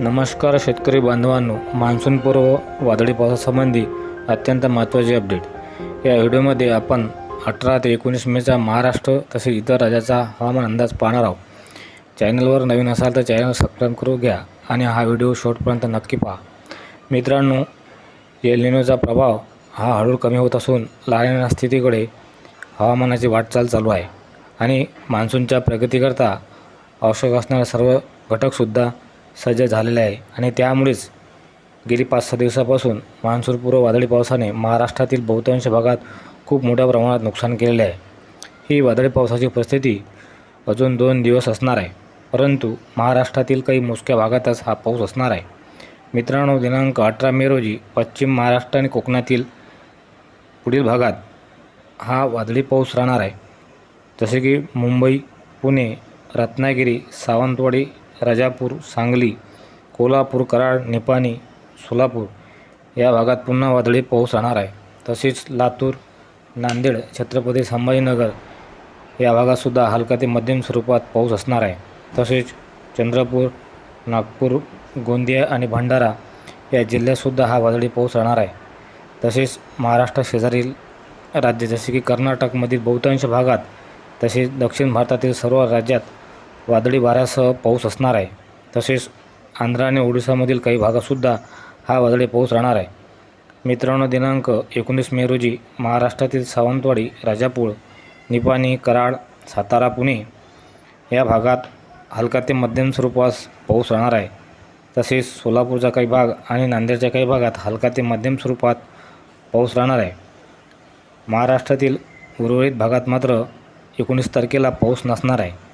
नमस्कार शेतकरी बांधवांनो मान्सूनपूर्व वादळी पावसासंबंधी अत्यंत महत्त्वाचे अपडेट या व्हिडिओमध्ये आपण अठरा ते एकोणीस मेचा महाराष्ट्र तसेच इतर राज्याचा हवामान अंदाज पाहणार आहोत. चॅनलवर नवीन असाल तर चॅनल सबस्क्राईब करून घ्या आणि हा व्हिडिओ शेवटपर्यंत नक्की पहा. मित्रांनो एलिनोचा प्रभाव हा हळूहळू कमी होत असून लानिना स्थितीकडे हवामानाची वाटचाल चालू आहे. आणि मान्सूनच्या प्रगतीकरता आवश्यक असणारे सर्व घटकसुद्धा सज्ज झालेले आहे. आणि त्यामुळेच गेली पाच सहा दिवसापासून मान्सूनपूर्व वादळी पावसाने महाराष्ट्रातील बहुतांश भागात खूप मोठ्या प्रमाणात नुकसान केलेले आहे. ही वादळी पावसाची परिस्थिती अजून दोन दिवस असणार आहे. परंतु महाराष्ट्रातील काही मोजक्या भागातच हा पाऊस असणार आहे. मित्रांनो दिनांक अठरा मे रोजी पश्चिम महाराष्ट्र आणि कोकणातील पुढील भागात हा वादळी पाऊस राहणार आहे. जसे की मुंबई पुणे रत्नागिरी सावंतवाडी राजापूर सांगली कोल्हापूर कराड निपाणी सोलापूर या भागात पुन्हा वादळी पाऊस राहणार आहे. तसेच लातूर नांदेड छत्रपती संभाजीनगर या भागातसुद्धा हलका ते मध्यम स्वरूपात पाऊस असणार आहे. तसेच चंद्रपूर नागपूर गोंदिया आणि भंडारा या जिल्ह्यातसुद्धा हा वादळी पाऊस राहणार आहे. तसेच महाराष्ट्र शेजारील राज्य जसे की कर्नाटकमधील बहुतांश भागात तसेच दक्षिण भारतातील सर्व राज्यात वादळी वाऱ्यासह पाऊस असणार आहे. तसेच आंध्र आणि ओडिसामधील काही भागातसुद्धा हा वादळी पाऊस राहणार आहे. मित्रांनो दिनांक एकोणीस मे रोजी महाराष्ट्रातील सावंतवाडी राजापूर निपाणी कराड सातारा पुणे या भागात हलका ते मध्यम स्वरूपास पाऊस राहणार आहे. तसेच सोलापूरचा काही भाग आणि नांदेडच्या काही भागात हलका ते मध्यम स्वरूपात पाऊस राहणार आहे. महाराष्ट्रातील उर्वरित भागात मात्र एकोणीस तारखेला पाऊस नसणार आहे.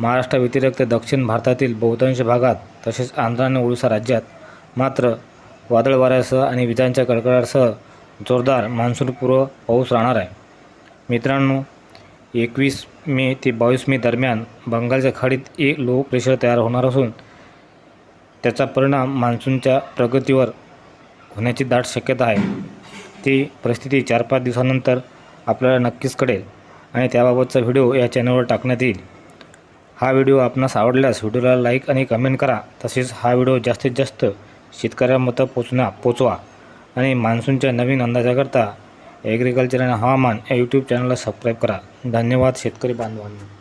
महाराष्ट्राव्यतिरिक्त दक्षिण भारतातील बहुतांश भागात तसेच आंध्र आणि ओडिसा राज्यात मात्र वादळ वाऱ्यासह आणि विजांच्या कडकडाटासह जोरदार मान्सूनपूर्व पाऊस राहणार आहे. मित्रांनो एकवीस मे ते बावीस मे दरम्यान बंगालच्या खाडीत एक लो प्रेशर तयार होणार असून त्याचा परिणाम मान्सूनच्या प्रगतीवर होण्याची दाट शक्यता आहे. ती परिस्थिती चार पाच दिवसानंतर आपल्याला नक्कीच कळेल आणि त्याबाबतचा व्हिडिओ या चॅनलवर टाकण्यात येईल. हा व्हिडिओ आपणास आवडल्यास व्हिडिओला लाईक आणि कमेंट करा. तसेच हा व्हिडिओ जास्तीत जास्त शेतकऱ्यांमत पोचणा पोचवा आणि मान्सूनच्या नवीन अंदाजाकरता ॲग्रिकल्चर आणि हवामान या यूट्यूब चॅनलला सबस्क्राईब करा. धन्यवाद शेतकरी बांधवांनी.